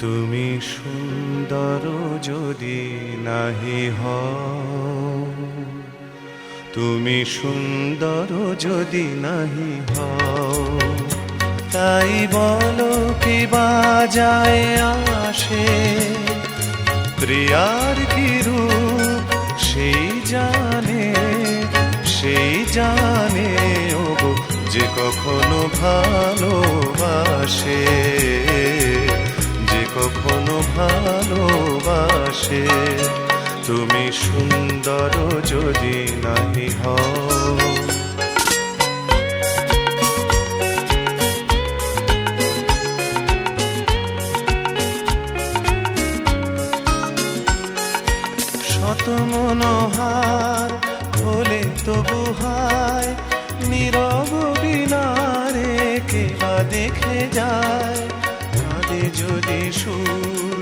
তুমি সুন্দর যদি নাহি হও, তুমি সুন্দর যদি নাহি হও, তাই বলো কি বাজায় আসে, প্রিয়ার কি রূপ সেই জানে সেই জানে ও যে কখনো ভালোবাসে। ভালোবাসে। তুমি সুন্দর যদি নাহি হও। শত মনোহার হলে তবু হায়, নীরব বিনারে কেবা দেখে যায় যদি সুর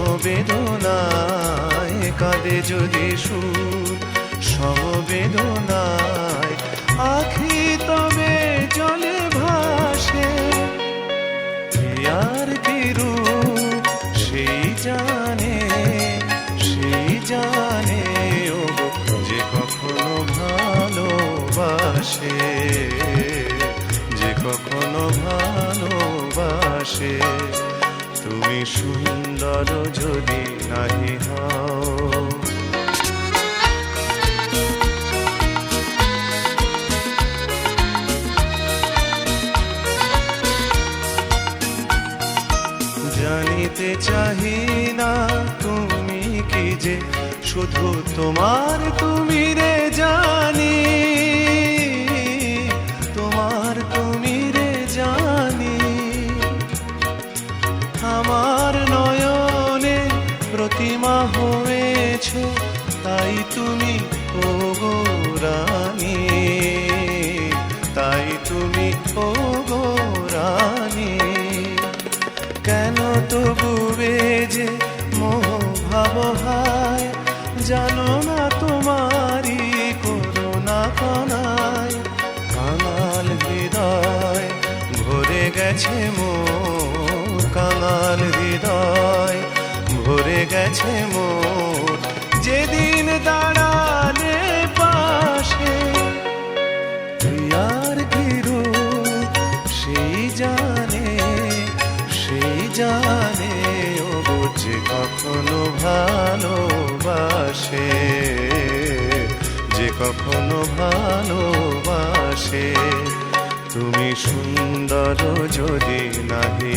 সমবেদনায় কাঁদে যদি সুর, সমবেদনায় আখি তবে জলে ভাসে। আর কি রূপ সেই জানে সেই জানে ও যে কখনো ভালোবাসে, যে কখনো ভালোবাসে। তুমি সুন্দর যদি নাহি হও। জানিতে চাহি না তুমি কি যে, শুধু তোমার তুমি রে জানি। প্রতিমা হয়েছ, তাই তুমি ও গো রানী। তাই তুমি ও গো রানী। কেন তবু যে মোহ ভাব হায় জানো না তোমারি করোনা কনায় কাঙাল হৃদয় ভরে গেছে মো কাঙাল হৃদয়। গেছে মোর। যেদিন দাঁড়ালে পাশে প্রিয়ার কি রূপ সেই জানে সেই জানে, ও যে কখনো ভালোবাসে। যে কখনো ভালোবাসে, তুমি সুন্দর যদি নাহি